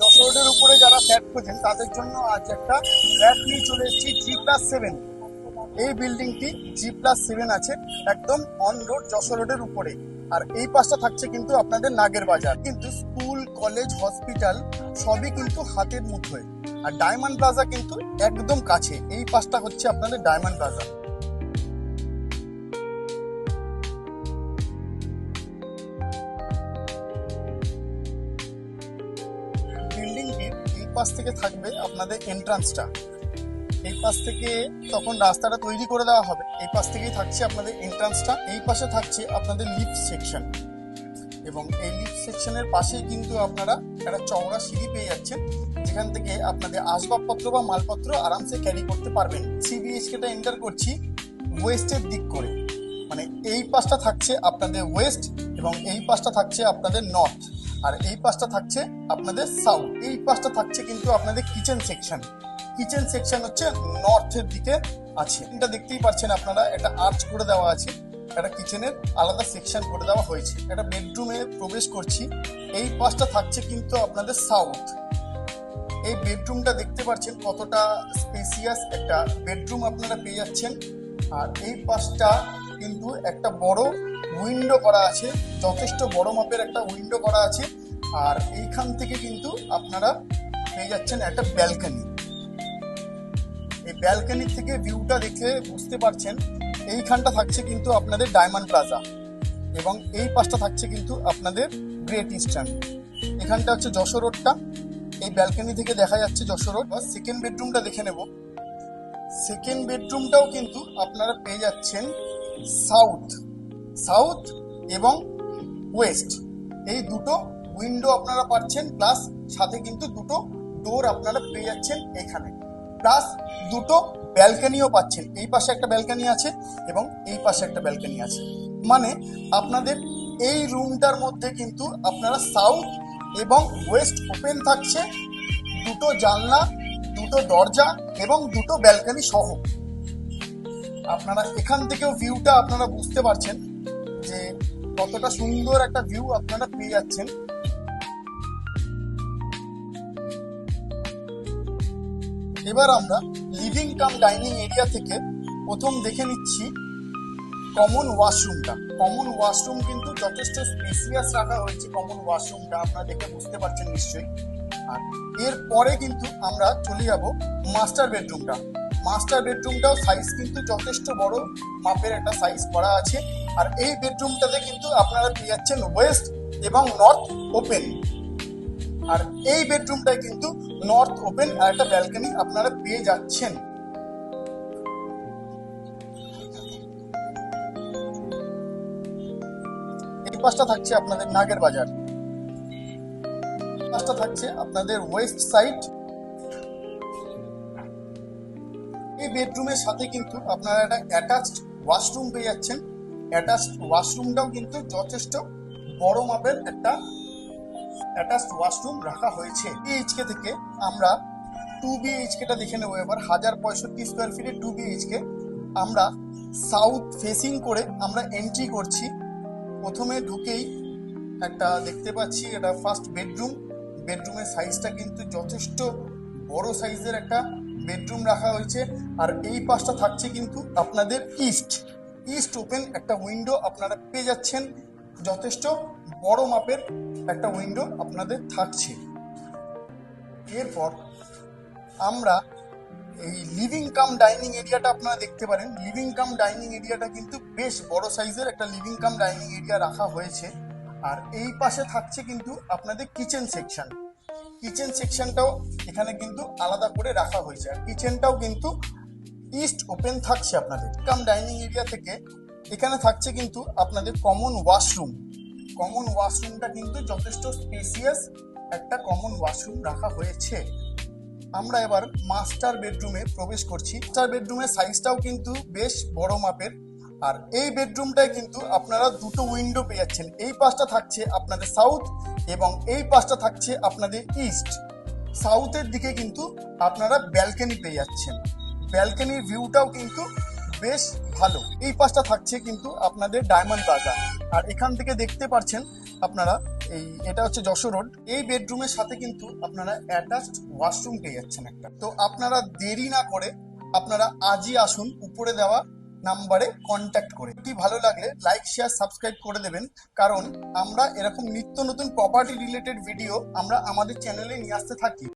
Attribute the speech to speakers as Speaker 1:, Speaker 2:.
Speaker 1: যশোর রোডের উপরে যারা ফ্ল্যাট খোঁজেন, তাদের জন্য আজ একটা ফ্ল্যাট নিয়ে চলে এসেছি জি প্লাস সেভেন এই বিল্ডিংটি জি প্লাস সেভেন আছে, একদম অন রোড যশোর রোডের উপরে। আর এই পাশটা থাকছে কিন্তু আপনাদের নাগের বাজার। কিন্তু স্কুল কলেজ হসপিটাল সবই কিন্তু হাতের মুঠোয়। আর ডায়মন্ড প্লাজা কিন্তু একদম কাছে। এই পাশটা হচ্ছে আপনাদের ডায়মন্ড প্লাজা পাশ থেকে থাকবে আপনাদের এন্ট্রান্সটা এই পাশ থেকে তখন রাস্তাটা তৈরি করে দেওয়া হবে। এই পাশ থেকেই থাকছে আপনাদের এন্ট্রান্সটা এই পাশে থাকছে আপনাদের লিফট সেকশন এবং এই লিফট সেকশনের পাশেই কিন্তু আপনারা একটা চওড়া সিঁড়ি পেয়ে যাচ্ছেন। যেখান থেকে আপনাদের আসবাবপত্র বা মালপত্র আরামসে ক্যারি করতে পারবেন। সিবিএসকেটা এন্টার করছি ওয়েস্টের দিক করে। মানে এই পাশটা থাকছে আপনাদের ওয়েস্ট এবং এই পাশটা থাকছে আপনাদের নর্থ আর এই পাশটা থাকছে আপনাদের সাউথ এই পাশটা থাকছে কিন্তু আপনাদের কিচেন সেকশন কিচেন সেকশন হচ্ছে নর্থের দিকে আছে। এটা দেখতেই পাচ্ছেন আপনারা একটা আর্চ করে দেওয়া আছে। একটা কিচেনের আলাদা সেকশন করে দেওয়া হয়েছে। একটা বেডরুমে প্রবেশ করছি। এই পাশটা থাকছে কিন্তু আপনাদের সাউথ এই বেডরুমটা দেখতে পাচ্ছেন কতটা স্পেসিয়াস একটা বেডরুম আপনারা পেয়ে যাচ্ছেন। আর এই পাশটা কিন্তু একটা বড় উইন্ডো করা আছে, যথেষ্ট বড় মাপের একটা উইন্ডো করা আছে। আর এইখান থেকে কিন্তু আপনারা পেয়ে যাচ্ছেন একটা ব্যালকনি এই ব্যালকনি থেকে ভিউটা দেখে বুঝতে পারছেন, এইখানটা থাকছে কিন্তু আপনাদের ডায়মন্ড প্লাজা এবং এই পাশটা থাকছে কিন্তু আপনাদের গ্রেট ইস্টার্ন এখানটা হচ্ছে যশোর রোডটা এই ব্যালকনি থেকে দেখা যাচ্ছে যশোর রোড সেকেন্ড বেডরুমটা দেখে নেব। সেকেন্ড বেডরুমটাও কিন্তু আপনারা পেয়ে যাচ্ছেন সাউথ সাউথ এবং ওয়েস্ট। এই দুটো উইন্ডো আপনারা পাচ্ছেন, প্লাস সাথে কিন্তু দুটো ডোর আপনারা পেয়ে যাচ্ছেন এখানে। প্লাস দুটো ব্যালকনিও পাচ্ছেন। এই পাশে একটা ব্যালকনি আছে এবং এই পাশে একটা ব্যালকনি আছে। মানে আপনাদের এই রুমটার মধ্যে কিন্তু আপনারা সাউথ এবং ওয়েস্ট ওপেন থাকছে। দুটো জানলা, দুটো দরজা এবং দুটো ব্যালকনি সহ। আপনারা এখান থেকেও ভিউটা আপনারা বুঝতে পারছেন যে কতটা সুন্দর একটা ভিউ আপনারা পেয়ে যাচ্ছেন। এবার আমরা লিভিং কাম ডাইনিং এরিয়া থেকে প্রথম দেখে নিচ্ছি কমন ওয়াশরুমটা কমন ওয়াশরুম কিন্তু যথেষ্ট স্পেসিয়াস রাখা হয়েছে কমন ওয়াশরুমটা আপনারা দেখে বুঝতে পারছেন নিশ্চয়ই। আর এরপরে কিন্তু আমরা চলে যাব মাস্টার বেডরুমটা মাস্টার বেডরুমটাও সাইজ কিন্তু যথেষ্ট বড়। মাপের একটা সাইজ করা আছে। আর এই বেডরুমটাতে কিন্তু আপনারা পেয়ে যাচ্ছেন ওয়েস্ট এবং নর্থ ওপেন আর এই বেডরুমটায় কিন্তু নর্থ ওপেন আর একটা ব্যালকনি আপনারা পেয়ে যাচ্ছেন। এই পাশটা থাকছে আপনাদের নাগের বাজার। পাশটা থাকছে আপনাদের ওয়েস্ট সাইড এই বেডরুমের সাথে কিন্তু আপনারা একটা অ্যাটাচড ওয়াশরুম পেয়ে যাচ্ছেন। অ্যাটাচড ওয়াশরুমটাও কিন্তু যথেষ্ট বড় মাপের একটা অ্যাটাচড ওয়াশরুম রাখা হয়েছে। বিএইচকে থেকে আমরা টু বিএইচকেটা দেখে নেব এবার। হাজার পঁয়ষট্টি স্কোয়ার ফিটে টু বিএইচকে আমরা সাউথ ফেসিং করে আমরা এন্ট্রি করছি। প্রথমে ঢুকেই একটা দেখতে পাচ্ছি, এটা ফার্স্ট বেডরুম বেডরুমের সাইজটা কিন্তু যথেষ্ট বড় সাইজের একটা বেডরুম রাখা হয়েছে। আর এই পাশটা থাকছে কিন্তু আপনাদের ইস্ট। ইস্ট ওপেন একটা উইন্ডো আপনারা পেয়ে যাচ্ছেন। যথেষ্ট বড় মাপের একটা উইন্ডো আপনাদের থাকছে। এরপর আমরা এই লিভিং কাম ডাইনিং এরিয়াটা আপনারা দেখতে পারেন। লিভিং কাম ডাইনিং এরিয়াটা কিন্তু বেশ বড় সাইজের একটা লিভিং কাম ডাইনিং এরিয়া রাখা হয়েছে। আর এই পাশে থাকছে কিন্তু আপনাদের কিচেন সেকশন কিচেন সেকশনটাও এখানে কিন্তু আলাদা করে রাখা হয়েছে। আর কিচেনটাও কিন্তু ইস্ট ওপেন থাকছে আপনাদের। কাম ডাইনিং এরিয়া থেকে এখানে থাকছে কিন্তু আপনাদের কমন ওয়াশরুম। কমন ওয়াশরুমটা কিন্তু যথেষ্ট স্পেসিয়াস একটা কমন ওয়াশরুম রাখা হয়েছে। আমরা এবার মাস্টার বেডরুমে প্রবেশ করছি। মাস্টার বেডরুমের সাইজটাও কিন্তু বেশ বড় মাপের। আর এই বেডরুমটায় কিন্তু আপনারা দুটো উইন্ডো পেয়ে যাচ্ছেন। এই পাশটা থাকছে আপনাদের সাউথ এবং এই পাশটা থাকছে আপনাদের ইস্ট। সাউথের দিকে কিন্তু আপনারা ব্যালকনি পেয়ে যাচ্ছেন। ব্যালকনির ভিউটাও কিন্তু বেশ ভালো। এই পাশটা থাকছে কিন্তু আপনাদের ডায়মন্ড প্লাজা। আর এখান থেকে দেখতে পাচ্ছেন আপনারা এই এটা হচ্ছে যশোর রোড। এই বেডরুমের সাথে কিন্তু আপনারা অ্যাটাচড ওয়াশরুম পেয়ে যাচ্ছেন একটা। তো আপনারা দেরি না করে আপনারা আজই আসুন। উপরে দেওয়া নাম্বারে কন্ট্যাক্ট করে। এটি ভালো লাগলে লাইক শেয়ার সাবস্ক্রাইব করে দেবেন। কারণ আমরা এরকম নিত্য নতুন প্রপার্টি রিলেটেড ভিডিও আমরা আমাদের চ্যানেলে নিয়ে আসতে থাকি।